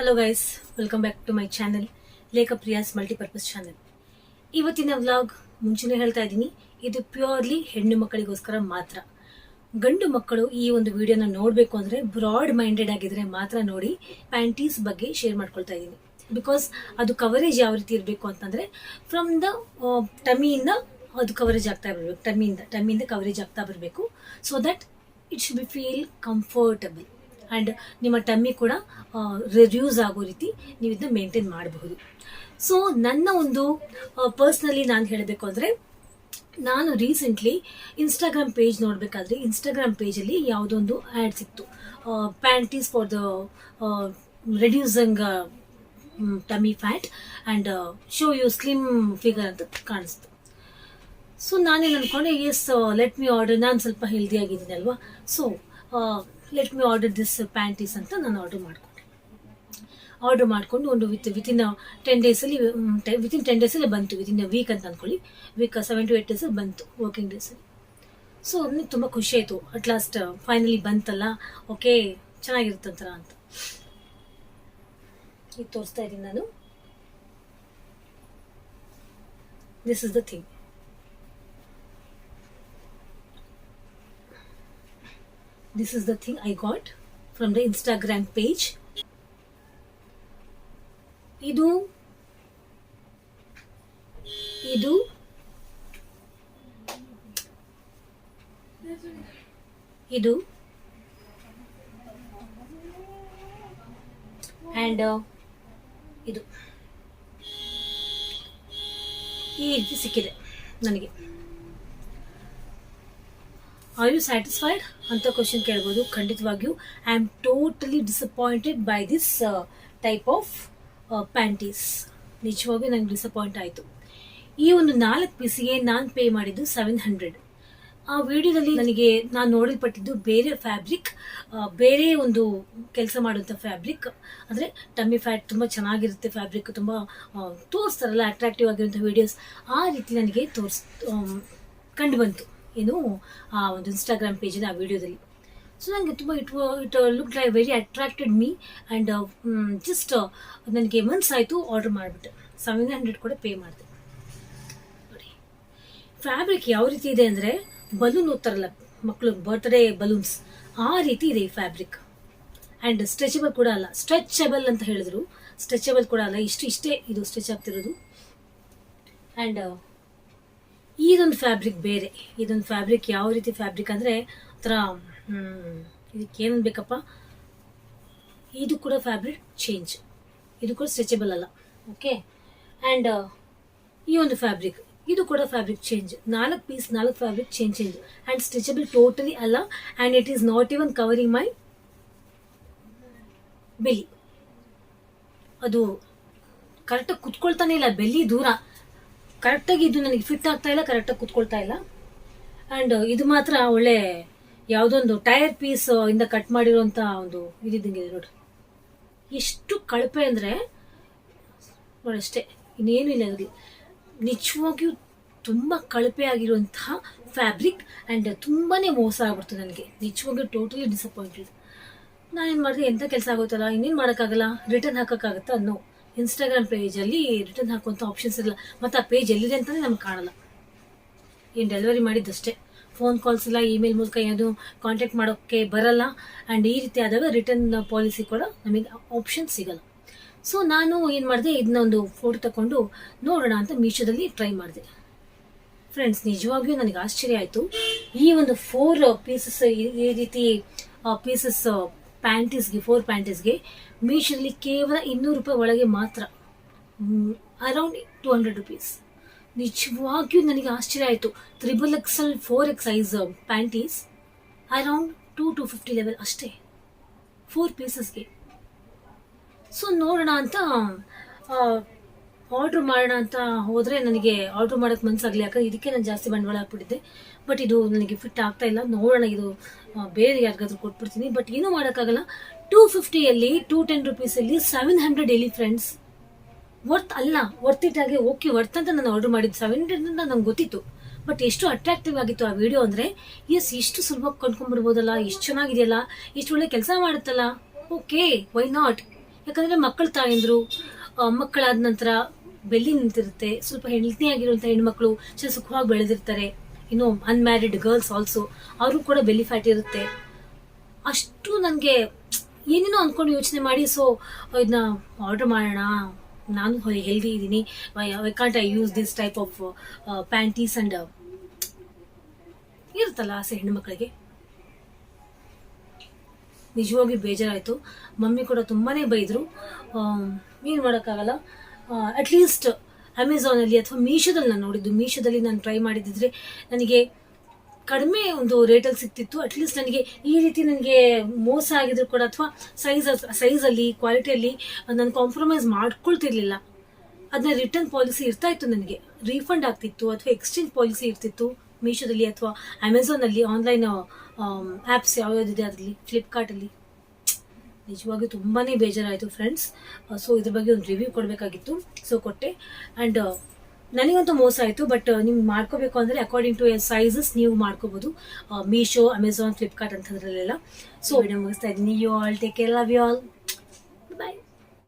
Hello guys welcome back to my channel Lekha Priya's multipurpose channel ಇವತ್ತಿನ vlog ಮುಂಚೆನೇ ಹೇಳ್ತಾ ಇದ್ದೀನಿ, ಇದು ಪ್ಯೂರ್ಲಿ ಹೆಣ್ಣು ಮಕ್ಕಳಿಗೋಸ್ಕರ ಮಾತ್ರ. ಗಂಡು ಮಕ್ಕಳು ಈ ಒಂದು ವಿಡಿಯೋನ ನೋಡಬೇಕು ಅಂದರೆ ಬ್ರಾಡ್ ಮೈಂಡೆಡ್ ಆಗಿದ್ರೆ ಮಾತ್ರ ನೋಡಿ ಪ್ಯಾಂಟೀಸ್ ಬಗ್ಗೆ ಶೇರ್ ಮಾಡ್ಕೊಳ್ತಾ ಇದ್ದೀನಿ. ಬಿಕಾಸ್ ಅದು ಕವರೇಜ್ ಯಾವ ರೀತಿ ಇರಬೇಕು ಅಂತಂದರೆ ಫ್ರಮ್ ದ ಟಮಿಯಿಂದ ಅದು ಕವರೇಜ್ ಆಗ್ತಾ ಬರಬೇಕು. ಟಮಿಯಿಂದ ಟಮಿಯಿಂದ ಕವರೇಜ್ ಆಗ್ತಾ ಬರಬೇಕು. So that it should be feel comfortable and ನಿಮ್ಮ ಟಮ್ಮಿ ಕೂಡ ರಿಡ್ಯೂಸ್ ಆಗೋ ರೀತಿ ನೀವು ಇದನ್ನ ಮೇಂಟೈನ್ ಮಾಡಬಹುದು. ಸೊ ನನ್ನ ಒಂದು ಪರ್ಸ್ನಲಿ ನಾನು ಹೇಳಬೇಕು ಅಂದರೆ, ನಾನು ರೀಸೆಂಟ್ಲಿ ಇನ್ಸ್ಟಾಗ್ರಾಮ್ ಪೇಜ್ ನೋಡಬೇಕಾದ್ರೆ ಇನ್ಸ್ಟಾಗ್ರಾಮ್ ಪೇಜಲ್ಲಿ ಯಾವುದೊಂದು ಆ್ಯಡ್ ಸಿಕ್ತು. Panties for the reducing tummy fat and show you slim figure ಅಂತ ಕಾಣಿಸ್ತು. ಸೊ ನಾನೇನು ಅನ್ಕೊಂಡೆ ಎಸ್ ಲೆಟ್ ಮಿ ಆರ್ಡರ್ ನಾನು ಸ್ವಲ್ಪ ಹೆಲ್ದಿ ಆಗಿದ್ದೀನಿ ಅಲ್ವಾ? So let me order this panties ಅಂತ ನಾನು ಆರ್ಡರ್ ಮಾಡಿಕೊಂಡೆ. ಆರ್ಡರ್ ಮಾಡಿಕೊಂಡು ಒಂದು ವಿತ್ ವಿತಿನ್ ಟೆನ್ ಡೇಸಲ್ಲಿ ವಿತಿನ್ ಟೆನ್ ಡೇಸಲ್ಲಿ ಬಂತು ವಿತಿನ್ ವೀಕ್ ಅಂತ ಅಂದ್ಕೊಳ್ಳಿ ವೀಕ್ ಸೆವೆನ್ ಟು ಏಟ್ ಡೇಸಲ್ಲಿ ಬಂತು ವರ್ಕಿಂಗ್ ಡೇಸಲ್ಲಿ ಸೊ ನನಗೆ ತುಂಬ ಖುಷಿ ಆಯಿತು. ಅಟ್ ಲಾಸ್ಟ್ ಫೈನಲಿ ಬಂತಲ್ಲ ಓಕೆ ಚೆನ್ನಾಗಿರುತ್ತಂತರ ಅಂತ. ಈಗ ತೋರಿಸ್ತಾ ಇದ್ದೀನಿ ನಾನು. This is the thing this is the thing I got from the Instagram page. ಇದು ಇದು ಇದು ಆ್ಯಂಡ್ ಇದು ಈ ರೀತಿ ಸಿಕ್ಕಿದೆ ನನಗೆ ಆರ್ ಯು ಸ್ಯಾಟಿಸ್ಫೈಡ್ ಅಂತ ಕ್ವಶನ್ ಕೇಳ್ಬೋದು. ಖಂಡಿತವಾಗಿಯೂ I am totally disappointed by this type of panties ನಿಜವಾಗಿಯೂ ನಂಗೆ ಡಿಸಪಾಯಿಂಟ್ ಆಯಿತು. ಈ ಒಂದು ನಾಲ್ಕು ಪೀಸಿಗೆ ನಾನು ಪೇ ಮಾಡಿದ್ದು ಸೆವೆನ್ ಹಂಡ್ರೆಡ್ ಆ ವಿಡಿಯೋದಲ್ಲಿ ನನಗೆ ನಾನು ನೋಡಲ್ಪಟ್ಟಿದ್ದು ಬೇರೆ ಫ್ಯಾಬ್ರಿಕ್ ಬೇರೆ ಒಂದು ಕೆಲಸ ಮಾಡುವಂಥ ಫ್ಯಾಬ್ರಿಕ್ ಅಂದರೆ ಟಮ್ಮಿ ಫ್ಯಾಟ್ ತುಂಬ ಚೆನ್ನಾಗಿರುತ್ತೆ ಫ್ಯಾಬ್ರಿಕ್ ತುಂಬ ತೋರಿಸ್ತಾರಲ್ಲ ಅಟ್ರಾಕ್ಟಿವ್ ಆಗಿರುವಂಥ ವಿಡಿಯೋಸ್ ಆ ರೀತಿ ನನಗೆ ತೋರಿಸ್ ಕಂಡು ಬಂತು. ಏನು, ಆ, ಒಂದು ಇನ್ಸ್ಟಾಗ್ರಾಮ್ ಪೇಜಿನ ಆ ವಿಡಿಯೋದಲ್ಲಿ ಸೊ ನನಗೆ ತುಂಬ it it look like very attracted me and just ನನಗೆ ಮನ್ಸಾಯಿತು ಆರ್ಡರ್ ಮಾಡಿಬಿಟ್ಟೆ. ಸೆವೆನ್ ಹಂಡ್ರೆಡ್ ಕೂಡ ಪೇ ಮಾಡಿದೆ. ನೋಡಿ. ಫ್ಯಾಬ್ರಿಕ್ ಯಾವ ರೀತಿ ಇದೆ ಅಂದರೆ ಬಲೂನ್ ಓದ್ತಾರಲ್ಲ ಮಕ್ಕಳು ಬರ್ತ್ಡೇ ಬಲೂನ್ಸ್ ಆ ರೀತಿ ಇದೆ ಈ ಫ್ಯಾಬ್ರಿಕ್ ಆ್ಯಂಡ್ ಸ್ಟ್ರೆಚಬಲ್ ಕೂಡ ಅಲ್ಲ. ಸ್ಟ್ರೆಚಬಲ್ ಅಂತ ಹೇಳಿದ್ರು. ಸ್ಟ್ರೆಚಬಲ್ ಕೂಡ ಅಲ್ಲ. ಇಷ್ಟು, ಇಷ್ಟೇ ಇದು ಸ್ಟ್ರೆಚ್ ಆಗ್ತಿರೋದು. ಆ್ಯಂಡ್ ಇದೊಂದು ಫ್ಯಾಬ್ರಿಕ್ ಬೇರೆ. ಇದೊಂದು ಫ್ಯಾಬ್ರಿಕ್ ಯಾವ ರೀತಿ ಫ್ಯಾಬ್ರಿಕ್ ಅಂದರೆ ಒಂಥರ ಇದಕ್ಕೆ ಏನು ಬೇಕಪ್ಪ? ಇದು ಕೂಡ ಫ್ಯಾಬ್ರಿಕ್ ಚೇಂಜ್ ಇದು ಕೂಡ ಸ್ಟ್ರೆಚಬಲ್ ಅಲ್ಲ. ಓಕೆ ಆ್ಯಂಡ್ ಈ ಒಂದು ಫ್ಯಾಬ್ರಿಕ್ ಇದು ಕೂಡ ಫ್ಯಾಬ್ರಿಕ್ ಚೇಂಜ್ ನಾಲ್ಕು ಪೀಸ್ ನಾಲ್ಕು fabric change change and stretchable totally ಅಲ್ಲ. And it is not even covering my belly ಅದು ಕರೆಕ್ಟಾಗಿ ಕುತ್ಕೊಳ್ತಾನೆ ಇಲ್ಲ. ಬೆಲ್ಲಿ ದೂರ. ಕರೆಕ್ಟಾಗಿ ಇದು ನನಗೆ ಫಿಟ್ ಆಗ್ತಾ ಇಲ್ಲ ಕರೆಕ್ಟಾಗಿ ಕುತ್ಕೊಳ್ತಾ ಇಲ್ಲ. ಆ್ಯಂಡ್ ಇದು ಮಾತ್ರ ಒಳ್ಳೆ ಯಾವುದೊಂದು ಟೈರ್ ಪೀಸ್ ಇಂದ ಕಟ್ ಮಾಡಿರುವಂತ ಒಂದು ಇದಿದ್ದಂಗೆ ಇದೆ ನೋಡ್ರಿ. ಎಷ್ಟು ಕಳಪೆ ಅಂದರೆ ನೋಡಿ ಅಷ್ಟೇ, ಇನ್ನೇನು ಇಲ್ಲ ಆಗಲಿ ನಿಜವಾಗಿಯೂ ತುಂಬ ಕಳಪೆ ಆಗಿರುವಂತಹ ಫ್ಯಾಬ್ರಿಕ್ ಆ್ಯಂಡ್ ತುಂಬಾ ಮೋಸ ಆಗ್ಬಿಡ್ತು ನನಗೆ. ನಿಜವಾಗಿಯೂ ಟೋಟಲಿ ಡಿಸಪಾಯಿಂಟೆಡ್ ನಾನೇನು ಮಾಡಿದೆ ಎಂಥ ಕೆಲಸ ಆಗುತ್ತಲ್ಲ ಇನ್ನೇನು ಮಾಡೋಕ್ಕಾಗಲ್ಲ ರಿಟರ್ನ್ ಹಾಕೋಕ್ಕಾಗತ್ತಾ? ಅನ್ನೋ ಇನ್ಸ್ಟಾಗ್ರಾಮ್ ಪೇಜಲ್ಲಿ ರಿಟರ್ನ್ ಹಾಕುವಂಥ ಆಪ್ಷನ್ಸ್ ಇರಲ್ಲ ಮತ್ತು ಆ ಪೇಜ್ ಎಲ್ಲಿದೆ ಅಂತಲೇ ನಮ್ಗೆ ಕಾಣಲ್ಲ. ಏನು ಡೆಲಿವರಿ ಮಾಡಿದ್ದಷ್ಟೇ. ಫೋನ್ ಕಾಲ್ಸ್ ಇಲ್ಲ ಇಮೇಲ್ ಮೂಲಕ ಏನು ಕಾಂಟ್ಯಾಕ್ಟ್ ಮಾಡೋಕ್ಕೆ ಬರಲ್ಲ. ಆ್ಯಂಡ್ ಈ ರೀತಿ ಆದಾಗ ರಿಟರ್ನ್ ಪಾಲಿಸಿ ಕೂಡ ನಮಗೆ ಆಪ್ಷನ್ ಸಿಗಲ್ಲ. ಸೊ ನಾನು ಏನು ಮಾಡಿದೆ ಇದನ್ನ ಒಂದು ಫೋಟೋ ತಗೊಂಡು ನೋಡೋಣ ಅಂತ ಮೀಶೋದಲ್ಲಿ ಟ್ರೈ ಮಾಡಿದೆ. ಫ್ರೆಂಡ್ಸ್ ನಿಜವಾಗಿಯೂ ನನಗೆ ಆಶ್ಚರ್ಯ ಆಯಿತು. ಈ ಒಂದು ಫೋರ್ ಪೀಸಸ್ ಈ ರೀತಿ ಪೀಸಸ್ ಪ್ಯಾಂಟೀಸ್ಗೆ, ಫೋರ್ ಪ್ಯಾಂಟೀಸ್ಗೆ, ಮೀಶೋದಲ್ಲಿ ಕೇವಲ ಇನ್ನೂರು ರೂಪಾಯಿ ಒಳಗೆ ಮಾತ್ರ. ಅರೌಂಡ್ ಟು ಹಂಡ್ರೆಡ್ ರುಪೀಸ್ ನಿಜವಾಗಿಯೂ ನನಗೆ ಆಶ್ಚರ್ಯ ಆಯಿತು. Triple XL four X size panties around two two fifty level ಅಷ್ಟೇ. ಫೋರ್ ಪೀಸಸ್ಗೆ ಸೊ ನೋಡೋಣ ಅಂತ ಆರ್ಡ್ರ್ ಮಾಡೋಣ ಅಂತ ಹೋದರೆ ನನಗೆ ಆರ್ಡ್ರ್ ಮಾಡೋಕ್ಕೆ ಮನಸ್ಸಾಗಲಿ ಯಾಕಂದ್ರೆ ಇದಕ್ಕೆ ನಾನು ಜಾಸ್ತಿ ಬಂಡವಾಳ ಹಾಕ್ಬಿಟ್ಟಿದ್ದೆ. ಬಟ್ ಇದು ನನಗೆ ಫಿಟ್ ಆಗ್ತಾ ಇಲ್ಲ. ನೋಡೋಣ, ಇದು ಬೇರೆ ಯಾರಿಗಾದ್ರೂ ಕೊಟ್ಬಿಡ್ತೀನಿ. ಬಟ್ ಏನೂ ಮಾಡೋಕ್ಕಾಗಲ್ಲ. ಟೂ ಫಿಫ್ಟಿಯಲ್ಲಿ ಟೂ ಟೆನ್ ರುಪೀಸಲ್ಲಿ ಸೆವೆನ್ ಹಂಡ್ರೆಡ್ ಎಲ್ಲಿ ಫ್ರೆಂಡ್ಸ್ ವರ್ತ್ ಅಲ್ಲ. ವರ್ತ್ ಇಟ್ ಆಗಿ ಓಕೆ ವರ್ತ್ ಅಂತ ನಾನು ಆರ್ಡರ್ ಮಾಡಿದ್ದು. ಸೆವೆನ್ ಹಂಡ್ರೆಡ್ ಅಂತ ನಂಗೆ ಗೊತ್ತಿತ್ತು. ಬಟ್ ಎಷ್ಟು ಅಟ್ರಾಕ್ಟಿವ್ ಆಗಿತ್ತು ಆ ವಿಡಿಯೋ ಅಂದರೆ ಎಸ್ ಇಷ್ಟು ಸುಲಭ ಕೊಂಡ್ಕೊಂಡ್ಬಿಡ್ಬೋದಲ್ಲ ಎಷ್ಟು ಚೆನ್ನಾಗಿದೆಯಲ್ಲ, ಇಷ್ಟು ಒಳ್ಳೆ ಕೆಲಸ ಮಾಡುತ್ತಲ್ಲ. ಓಕೆ ವೈ ನಾಟ್ ಯಾಕಂದರೆ ಮಕ್ಕಳ ತಾಯಂದರು ಮಕ್ಕಳಾದ ನಂತರ ಬೆಲ್ಲಿ ನಿಂತಿರುತ್ತೆ, ಸ್ವಲ್ಪ ಹೆಲ್ತಿ ಆಗಿರುವಂಥ ಹೆಣ್ಮಕ್ಳು ಸುಖವಾಗಿ ಬೆಳೆದಿರ್ತಾರೆ. ಇನ್ನು ಅನ್ಮ್ಯಾರಿಡ್ ಗರ್ಲ್ಸ್ ಆಲ್ಸೋ ಅವರು ಕೂಡ ಬೆಲ್ಲಿ ಫ್ಯಾಟ್ ಇರುತ್ತೆ. ಅಷ್ಟು ನನಗೆ ಏನೇನೋ ಅಂದ್ಕೊಂಡು ಯೋಚನೆ ಮಾಡಿ ಸೊ ಇದನ್ನ ಆರ್ಡರ್ ಮಾಡೋಣ, ನಾನು ಹೆಲ್ದಿ ಇದ್ದೀನಿ. I can't I use this type of panties and ಇರುತ್ತಲ್ಲ ಆಸೆ ಹೆಣ್ಮಕ್ಳಿಗೆ. ನಿಜವಾಗಿ ಬೇಜಾರಾಯಿತು. ಮಮ್ಮಿ ಕೂಡ ತುಂಬಾ ಬೈದ್ರು. ಏನು ಮಾಡೋಕ್ಕಾಗಲ್ಲ. ಅಟ್ಲೀಸ್ಟ್ ಅಮೆಝಾನಲ್ಲಿ ಅಥವಾ ಮೀಶೋದಲ್ಲಿ ನಾನು ನೋಡಿದ್ದು. ಮೀಶೋದಲ್ಲಿ ನಾನು ಟ್ರೈ ಮಾಡಿದ್ದಿದ್ರೆ ನನಗೆ ಕಡಿಮೆ ಒಂದು ರೇಟಲ್ಲಿ ಸಿಗ್ತಿತ್ತು. ಅಟ್ಲೀಸ್ಟ್ ನನಗೆ ಈ ರೀತಿ ನನಗೆ ಮೋಸ ಆಗಿದ್ರು ಕೂಡ ಅಥವಾ ಸೈಜ್ ಸೈಜಲ್ಲಿ ಕ್ವಾಲಿಟಿಯಲ್ಲಿ ನಾನು ಕಾಂಪ್ರಮೈಸ್ ಮಾಡ್ಕೊಳ್ತಿರ್ಲಿಲ್ಲ. ಅದನ್ನ ರಿಟರ್ನ್ ಪಾಲಿಸಿ ಇರ್ತಾ ಇತ್ತು ನನಗೆ. ರೀಫಂಡ್ ಆಗ್ತಿತ್ತು ಅಥವಾ ಎಕ್ಸ್ಚೇಂಜ್ ಪಾಲಿಸಿ ಇರ್ತಿತ್ತು ಮೀಶೋದಲ್ಲಿ ಅಥವಾ ಅಮೆಝಾನಲ್ಲಿ ಆನ್ಲೈನ್ ಆ್ಯಪ್ಸ್ ಯಾವ್ಯಾವ್ದಿದೆ ಅದರಲ್ಲಿ? ಫ್ಲಿಪ್ಕಾರ್ಟಲ್ಲಿ ನಿಜವಾಗಿ ತುಂಬಾ ಬೇಜಾರಾಯಿತು ಫ್ರೆಂಡ್ಸ್ ಸೊ ಇದ್ರ ಬಗ್ಗೆ ಒಂದು ರಿವ್ಯೂ ಕೊಡಬೇಕಾಗಿತ್ತು. ಸೊ ಕೊಟ್ಟೆ. ಆ್ಯಂಡ್ ನನಗಂತೂ ಮೋಸ ಆಯಿತು ಬಟ್ ನಿಮ್ಗೆ ಮಾಡ್ಕೋಬೇಕು ಅಂದರೆ ಅಕಾರ್ಡಿಂಗ್ ಟು ಸೈಜಸ್ ನೀವು ಮಾಡ್ಕೋಬೋದು. ಮೀಶೋ ಅಮೆಝಾನ್ ಫ್ಲಿಪ್ಕಾರ್ಟ್ ಅಂಥದ್ರಲ್ಲೆಲ್ಲ ಸೊ ವಿಡಿಯೋ ಮುಗಿಸ್ತಾ ಇದ್ದೀನಿ. You all take care love you all